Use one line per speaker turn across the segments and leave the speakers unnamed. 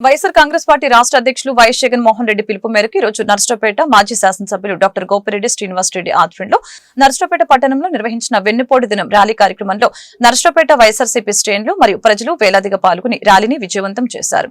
YSR Congress party రాష్ట్ర అధ్యక్షులు YS Jaganmohan Reddy పిలుపు మేరకు ఈ రోజు నర్సరావుపేట మాజీ శాసనసభ్యులు డాక్టర్ గోపిరెడ్డి శ్రీనివాస్ రెడ్డి ఆధ్వర్యంలో నర్సరాపేట పట్టణంలో నిర్వహించిన వెన్నుపోటు దినం ర్యాలీ కార్యక్రమంలో నర్సరాపేట వైఎస్ఆర్సీపీ శ్రేణులు మరియు ప్రజలు వేలాదిగా పాల్గొని ర్యాలీని విజయవంతం చేశారు.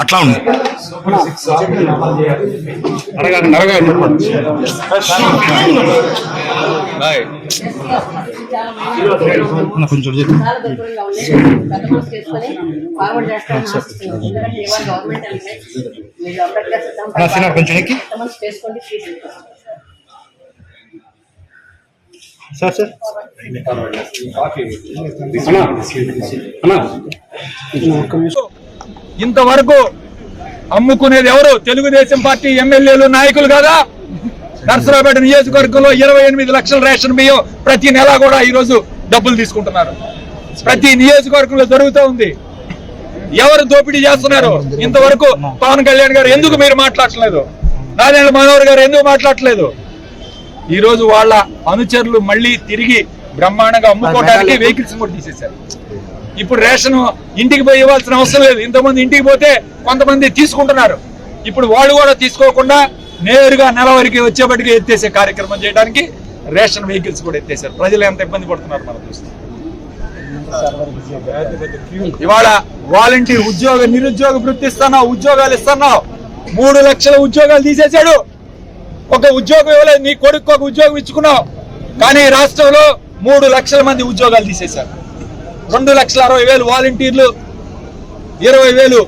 అట్లా ఉంది అడగండి అడగండి. అన్న, కొంచెం చెప్పు. అన్న, కొంచెం ఎక్కి. సార్ సార్
ఇంతవరకు అమ్ముకునేది ఎవరు? తెలుగుదేశం పార్టీ ఎమ్మెల్యేలు నాయకులు కదా? నర్సరావుపేట నియోజకవర్గంలో ఇరవై ఎనిమిది లక్షల రేషన్ బియ్యం ప్రతి నెల కూడా ఈ రోజు డబ్బులు తీసుకుంటున్నారు. ప్రతి నియోజకవర్గంలో జరుగుతూ ఉంది. ఎవరు దోపిడీ చేస్తున్నారు? ఇంతవరకు పవన్ కళ్యాణ్ గారు ఎందుకు మీరు మాట్లాడట్లేదు? నారాయణ మనోహర్ గారు ఎందుకు మాట్లాడట్లేదు? ఈ రోజు వాళ్ళ అనుచరులు మళ్ళీ తిరిగి బ్రహ్మాండంగా అమ్ముకోవడానికి వెహికల్స్ కూడా తీసేశారు. ఇప్పుడు రేషన్ ఇంటికి పోయి ఇవ్వాల్సిన అవసరం లేదు. ఇంతమంది ఇంటికి పోతే కొంతమంది తీసుకుంటున్నారు. ఇప్పుడు వాళ్ళు కూడా తీసుకోకుండా నేరుగా నెల వరకు వచ్చేపటికి ఎత్తేసే కార్యక్రమం చేయడానికి రేషన్ వెహికల్స్ కూడా ఎత్తేసారు ప్రజలు ఎంత ఇబ్బంది పడుతున్నారు మనం చూస్తే ఇవాళ వాలంటీర్ ఉద్యోగ నిరుద్యోగ వృత్తి ఇస్తున్నావు ఉద్యోగాలు ఇస్తున్నావు. మూడు లక్షల ఉద్యోగాలు తీసేశాడు. ఒక ఉద్యోగం ఇవ్వలేదు. నీ కొడుకు ఒక ఉద్యోగం ఇచ్చుకున్నావు. కానీ రాష్ట్రంలో మూడు లక్షల మంది ఉద్యోగాలు తీసేశారు. రెండు లక్షల అరవై వేలు వాలంటీర్లు ఇరవై వేలు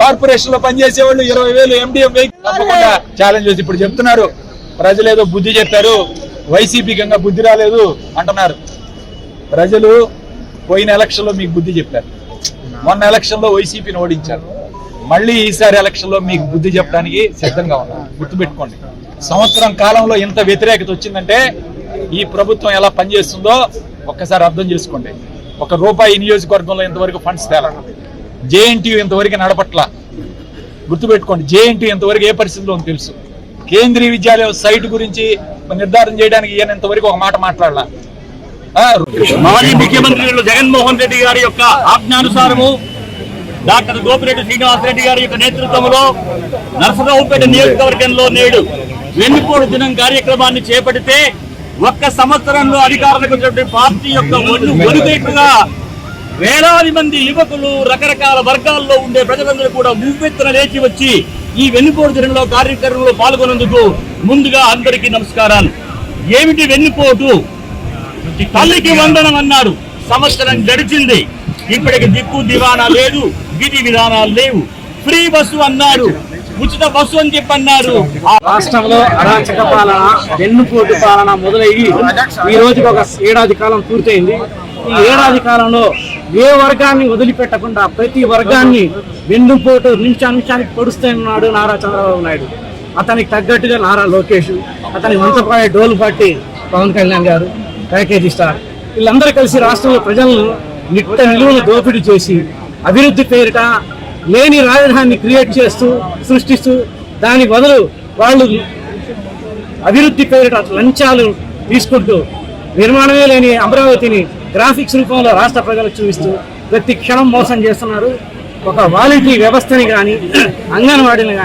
కార్పొరేషన్లో పనిచేసే వాళ్ళు ఇరవై వేలు ఎండిఎం తప్పకుండా ఛాలెంజ్ చేసి ఇప్పుడు చెప్తున్నారు. ప్రజలేదో బుద్ధి చెప్పారు వైసీపీ గంగా బుద్ధి రాలేదు అంటున్నారు. ప్రజలు పోయిన ఎలక్షన్లో మీకు బుద్ధి చెప్పారు. మొన్న ఎలక్షన్లో వైసీపీని ఓడించారు. మళ్ళీ ఈసారి ఎలక్షన్లో మీకు బుద్ధి చెప్పడానికి సిద్ధంగా ఉన్నారు. గుర్తుపెట్టుకోండి. సంవత్సరం కాలంలో ఇంత వ్యతిరేకత వచ్చిందంటే ఈ ప్రభుత్వం ఎలా పనిచేస్తుందో ఒక్కసారి అర్థం చేసుకోండి. ఒక రూపాయి నియోజకవర్గంలో ఇంతవరకు ఫండ్స్ తేల. జేఎన్టీయూ ఇంతవరకు నడపట్ల. గుర్తుపెట్టుకోండి జేఎన్టీ ఇంతవరకు ఏ పరిస్థితిలో తెలుసు. కేంద్రీయ విద్యాలయం సైట్ గురించి నిర్ధారణ చేయడానికి ఈయన ఇంతవరకు ఒక మాట మాట్లాడాల.
మాజీ ముఖ్యమంత్రి జగన్మోహన్ రెడ్డి గారి యొక్క ఆజ్ఞానుసారము డాక్టర్ గోపిరెడ్డి శ్రీనివాసరెడ్డి గారి యొక్క నేతృత్వంలో నరసరావుపేట నియోజకవర్గంలో నేడు వెన్నుపోటు దినం కార్యక్రమాన్ని చేపడితే ఒక్క సంవత్సరంలో అధికారులకు వచ్చినటువంటి పార్టీ యొక్క ఒళ్ళు ఒలుగేట్టుగా వేలాది మంది యువకులు రకరకాల వర్గాల్లో ఉండే ప్రజలందరూ కూడా మూపెత్తున లేచి వచ్చి ఈ వెన్నుపోటు దినంలో కార్యక్రమంలో పాల్గొనేందుకు ముందుగా అందరికీ నమస్కారాలు. ఏమిటి వెన్నుపోటు? తల్లికి వందనం అన్నాడు. సంవత్సరం గడిచింది. ఇప్పటికి దిక్కు దివానా లేదు విధి విధానాలు లేవు. ఫ్రీ బస్సు అన్నారు ఉచిత బస్సు అని చెప్పి అన్నారు
రాష్ట్రంలో అరాచక పాలన వెన్నుపోటు పాలన మొదలయ్యి ఈ రోజుకి ఒక ఏడాది కాలం పూర్తయింది. ఈ ఏడాది కాలంలో ఏ వర్గాన్ని వదిలిపెట్టకుండా ప్రతి వర్గాన్ని వెన్నుపోటు నిమిష నిమిషానికి పొడుస్తూ ఉన్నాడు నారా చంద్రబాబు నాయుడు. అతనికి తగ్గట్టుగా నారా లోకేష్ అతని వంతపాయ డోలు పట్టి పవన్ కళ్యాణ్ గారు ప్యాకేజీ స్టార్. వీళ్ళందరూ కలిసి రాష్ట్రంలో ప్రజలను నిట్ట నిలువను దోపిడీ చేసి అభివృద్ధి పేరిట లేని రాజధానిని క్రియేట్ చేస్తూ సృష్టిస్తూ దాని బదులు వాళ్ళు అభివృద్ధి పేరిట లంచాలు తీసుకుంటూ నిర్మాణమే లేని అమరావతిని గ్రాఫిక్స్ రూపంలో రాష్ట్ర ప్రజలకు చూపిస్తూ ప్రతి క్షణం మోసం చేస్తున్నారు. ఒక వాలంటీ వ్యవస్థని కానీ అంగన్వాడీని కానీ